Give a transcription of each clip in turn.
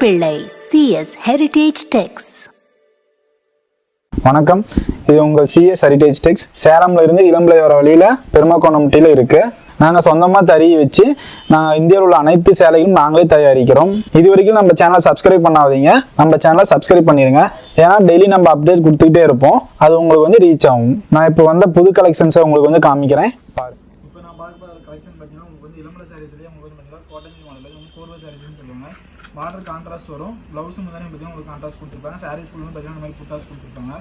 பிள்ளை CS heritage டெக்ஸ் வணக்கம். இது உங்கள் சிஎஸ் ஹெரிடேஜ் டெக்ஸ் சேலம்ல இருந்து இளம்பிள்ளை வர வழியில் பெருமாக்கோணம்ட்டியில் இருக்கு. நாங்கள் சொந்தமாக தறி வச்சு நாங்கள் இந்தியாவில் உள்ள அனைத்து சேலைகளும் நாங்களே தயாரிக்கிறோம். இது வரைக்கும் நம்ம சேனலை சப்ஸ்கிரைப் பண்ணாதீங்க. நம்ம சேனலை சப்ஸ்கிரைப் பண்ணிடுங்க ஏன்னா டெய்லி நம்ம அப்டேட் கொடுத்துக்கிட்டே இருப்போம். அது உங்களுக்கு வந்து ரீச் ஆகும். நான் இப்போ வந்த புது கலெக்ஷன்ஸை உங்களுக்கு வந்து காமிக்கிறேன். பாரு இப்போ நான் பார்க்க போகிற கலெக்ஷன் பார்த்தீங்கன்னா உங்களுக்கு வந்து இளம்பல பண்ணிக்கலாம் காட்டன் மாடல் வந்து ஃபோர்வல் சாரீஸ்னு சொல்லுவாங்க. பார்டர் கான்ட்ராஸ்ட் வரும். ப்ளவுஸும் வந்து பார்த்தீங்கன்னா உங்களுக்கு கான்ட்ராஸ்ட் கொடுத்துருப்பாங்க. சாரீஸ் ஃபுல்லும் பார்த்தீங்கன்னா இந்த மாதிரி புட்டாஸ் கொடுத்துருப்பாங்க.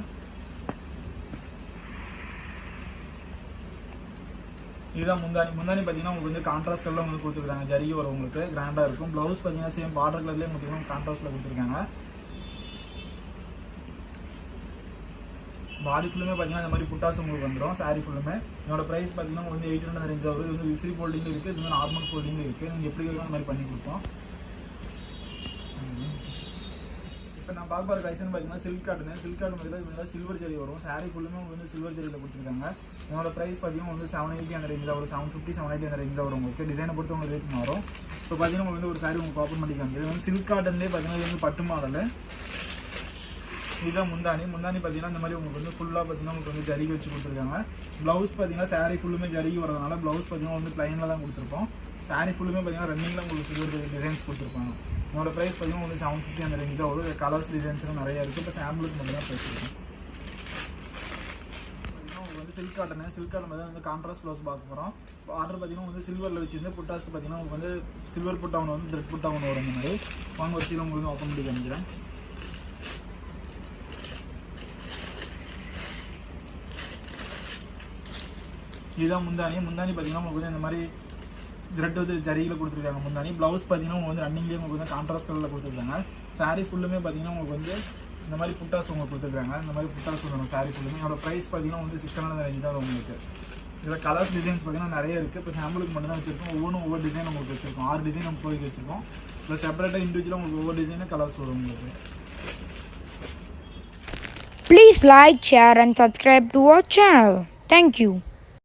இதுதான் முந்தானி முந்தானி பார்த்தீங்கன்னா உங்களுக்கு வந்து கான்ட்ராஸ்ட் கலரில் உங்களுக்கு கொடுத்துருக்காங்க. ஜரிகி வரும் உங்களுக்கு கிராண்டாக இருக்கும். ப்ளவுஸ் பார்த்தீங்கன்னா சேம் பார்டர் கலர்லேயே உங்களுக்கு கான்ட்ராஸ்ட்டில் கொடுத்துருக்காங்க. பாடி ஃபுல்லுமே பார்த்தீங்கன்னா இந்த மாதிரி புட்டாஸ் உங்களுக்கு வந்துடும் சாரி ஃபுல்லுமே என்னோடய ப்ரைஸ் பார்த்தீங்கன்னா வந்து எயிட் ஹண்ட்ரட் ரேஞ்ச் வருது இது வந்து விசிறி ஃபோல்டிங் இருக்குது இது வந்து நார்மல் ஃபோல்டிங் இருக்குது நீங்கள் எப்படி இருக்கோ அந்த மாதிரி பண்ணி கொடுப்போம். இப்போ நான் பார்க்க போகிற கலெக்ஷன் பார்த்தீங்கன்னா சில்க் காட்டன் சில்க் காட்டன் பார்த்தீங்கன்னா சில்வர் ஜெரி வரும். சாரி ஃபுல்லுமே உங்களுக்கு வந்து சில்வர் ஜெரியில் கொடுத்துருக்காங்க. என்னோட ப்ரைஸ் பார்த்தீங்கன்னா வந்து செவன் எயிட்டி அந்த ரேஞ்சில் வரும். செவன் ஃபிஃப்டி செவன் எயிட்டி அந்த ரேஞ்சில் வரும் உங்களுக்கு. டிசைனை பொறுத்து உங்களுக்கு ரேட் மாறும். இப்போ பார்த்தீங்கன்னா உங்களுக்கு வந்து ஒரு சாரி உங்களுக்கு ஓப்பன் பண்ணிக்காங்க இது வந்து சில்க் காட்டன்லேயே பார்த்தீங்கன்னா இது வந்து பட்டு மாடல். இதுதான் முந்தானி. முந்தானி பார்த்தீங்கன்னா இந்த மாதிரி உங்களுக்கு வந்து ஃபுல்லாக பார்த்தீங்கன்னா உங்களுக்கு வந்து ஜரிகி வச்சு கொடுத்துருக்காங்க. ப்ளவுஸ் பார்த்தீங்கன்னா சாரீ ஃபுல்லுமே ஜரிகி வரதுனால ப்ளவுஸ் பார்த்தீங்கன்னா வந்து ப்ளைனில் தான் கொடுத்துருப்போம். சாரீ ஃபுல்லுமே பார்த்தீங்கன்னா ரன்னிங்கில் உங்களுக்கு சில்வர் டிசைன்ஸ் கொடுத்துருப்பாங்க. என்னோட ப்ரைஸ் பார்த்தீங்கன்னா வந்து செவன் ஃபிஃப்டி அந்த ரேஞ்ச் தான் வரும். கலர்ஸ் டிசைன்ஸ்லாம் நிறைய இருக்குது இப்போ சாம்பிளுக்கு மட்டும் தான் பேசியிருக்கோம் உங்களுக்கு வந்து சில்க் காட்டனு சில்க் காட்டன் வந்து வந்து கான்ட்ராஸ்ட் ப்ளவுஸ் பார்க்க போகிறோம் ஆர்டர் பார்த்தீங்கன்னா வந்து சில்வரில் வச்சிருந்து புட்டாஸ்க்கு பார்த்தீங்கன்னா உங்களுக்கு வந்து சில்வர் புட்டா ஒன்று வந்து ரெட் புட்டா ஒன்று வரும் இந்த மாதிரி. வாங்க ஒரு சீலம் உங்களுக்கு ஓப்பன் பண்ணி காமிக்கிறேன். இதுதான் முந்தானி. முந்தானி பார்த்தீங்கன்னா உங்களுக்கு வந்து இந்த மாதிரி த்ரெட் வந்து ஜரிகில் கொடுத்துருக்காங்க முந்தானி. ப்ளவுஸ் பார்த்தீங்கன்னா உங்களுக்கு வந்து ரன்னிங்லேயே உங்களுக்கு வந்து கான்ட்ராஸ்ட் கலரில் கொடுத்துருக்காங்க. சாரீ ஃபுல்லுமே பார்த்தீங்கன்னா உங்களுக்கு வந்து இந்த மாதிரி புட்டாஸ் உங்களுக்கு கொடுத்துருக்காங்க. இந்த மாதிரி புட்டாஸ் வந்துடும் சாரீ ஃபுல்லுமே என்னோட ப்ரைஸ் பார்த்தீங்கன்னா வந்து சிக்ஸ் ஹண்ட்ரட் ரேஞ்ச் தான் வரும் உங்களுக்கு. இதில் கலர்ஸ் டிசைன்ஸ் பார்த்தீங்கன்னா நிறைய இருக்குது இப்போ சாம்பிளுக்கு மட்டும் தான் வச்சிருக்கோம். ஒவ்வொன்றும் ஒவ்வொரு டிசைன் உங்களுக்கு வச்சிருக்கோம். ஆறு டிசைன் நம்ம போய் வச்சிருக்கோம். இப்போ செப்பரேட்டாக இண்டிவிஜுவலாக உங்களுக்கு ஒவ்வொரு டிசைனும் கலர்ஸ் வரும் உங்களுக்கு. Please like, share, and subscribe to our channel. Thank you.